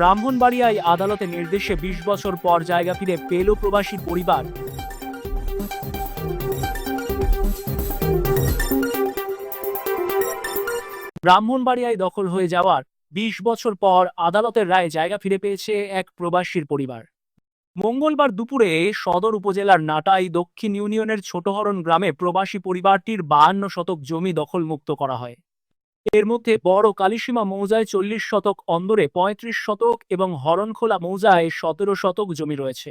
ব্রাহ্মণবাড়িয়ায় আদালতে নির্দেশে বিশ বছর পর জায়গা ফিরে পেল প্রবাসী পরিবার। ব্রাহ্মণবাড়িয়ায় দখল হয়ে যাওয়ার বিশ বছর পর আদালতের রায়ে জায়গা ফিরে পেয়েছে এক প্রবাসীর পরিবার। মঙ্গলবার দুপুরে সদর উপজেলার নাটাই দক্ষিণ ইউনিয়নের ছোটহরণ গ্রামে প্রবাসী পরিবারটির বাহান্ন শতক জমি দখলমুক্ত করা হয়। এর মধ্যে বড় কালিসীমা মৌজায় চল্লিশ শতক অন্দরে পঁয়ত্রিশ শতক এবং হরণখোলা মৌজায় সতেরো শতক জমি রয়েছে।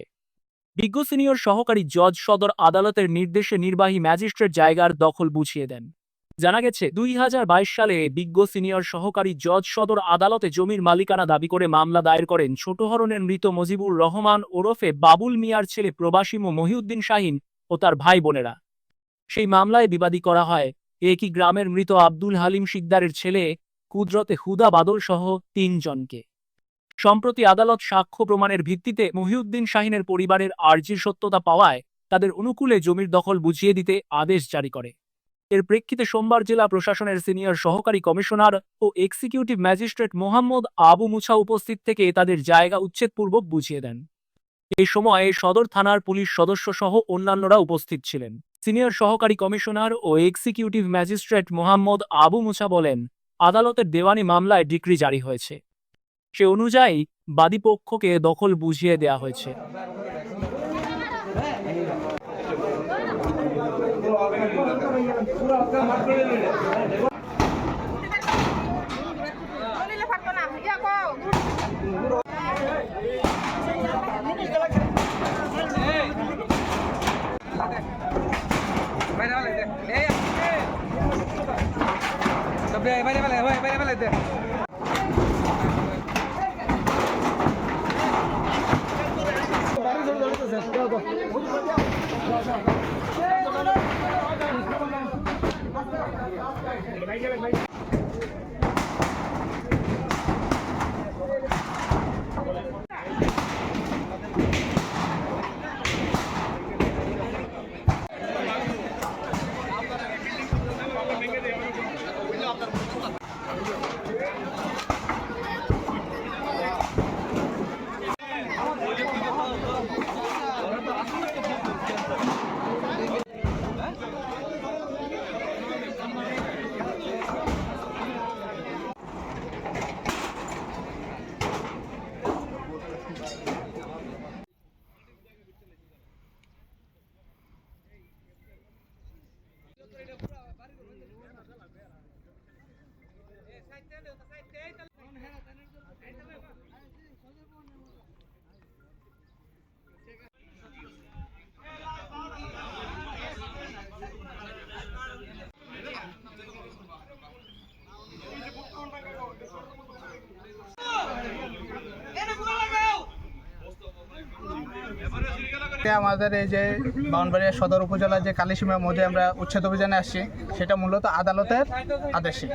বিজ্ঞ সিনিয়র সহকারী জজ সদর আদালতের নির্দেশে নির্বাহী ম্যাজিস্ট্রেট জায়গার দখল বুঝিয়ে দেন। জানা গেছে, দুই হাজার বাইশ সালে বিজ্ঞ সিনিয়র সহকারী জজ সদর আদালতে জমির মালিকানা দাবি করে মামলা দায়ের করেন ছোটহরণের মৃত মজিবুর রহমান ওরফে বাবুল মিয়ার ছেলে প্রবাসী মহিউদ্দিন শাহিন ও তার ভাই বোনেরা সেই মামলায় বিবাদী করা হয় একই গ্রামের মৃত আব্দুল হালিম শিকদারের ছেলে, কুদরতে হুদা বাদল সহ তিনজনকে? সম্প্রতি আদালত সাক্ষ্য প্রমাণের ভিত্তিতে মহিউদ্দিন শাহিনের পরিবারের আর্জির সত্যতা পাওয়ায় তাদের অনুকূলে জমির দখল বুঝিয়ে দিতে আদেশ জারি করে। এর প্রেক্ষিতে সোমবার জেলা প্রশাসনের সিনিয়র সহকারী কমিশনার ও এক্সিকিউটিভ ম্যাজিস্ট্রেট মোহাম্মদ আবু মুছা উপস্থিত থেকে তাদের জায়গা উচ্ছেদপূর্বক বুঝিয়ে দেন। এই সময়ে সদর থানার পুলিশ সদস্য সহ অন্যান্যরা উপস্থিত ছিলেন। সিনিয়র সহকারী কমিশনার ও এক্সিকিউটিভ ম্যাজিস্ট্রেট মোহাম্মদ আবু মুসা বলেন, আদালতের দেওয়ানি মামলায় ডিক্রি জারি হয়েছে। সে অনুযায়ী বাদীপক্ষকে দখল বুঝিয়ে দেয়া হয়েছে। বাইরে ফেলে দে এই সব দে বাইরে ใส่เจ้าเดือดใส่เจ এটা আমাদের এই যে বাউনবাড়িয়া সদর উপজেলার যে কালীসীমা মধ্যে আমরা উচ্ছেদ অভিযানে আসছি, সেটা মূলত আদালতের আদেশে।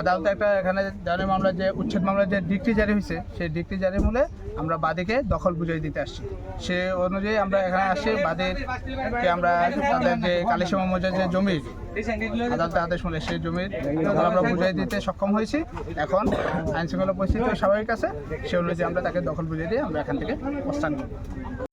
আদালতে একটা এখানে জানি মামলা যে উচ্ছেদ মামলার যে ডিক্রি জারি হয়েছে, সেই ডিক্রি জারি মূলে আমরা বাদীকে দখল বুঝিয়ে দিতে আসছি। সে অনুযায়ী আমরা এখানে আসি বাদীকে আমরা তাদের যে কালীসীমা মধ্যে যে জমি, আদালতের আদেশ মূলে সেই জমির আমরা বুঝিয়ে দিতে সক্ষম হয়েছি। এখন আইন শৃঙ্খলা পরিস্থিতি স্বাভাবিক আছে, সে অনুযায়ী আমরা তাকে দখল বুঝিয়ে দিয়ে আমরা এখান থেকে প্রস্থান করব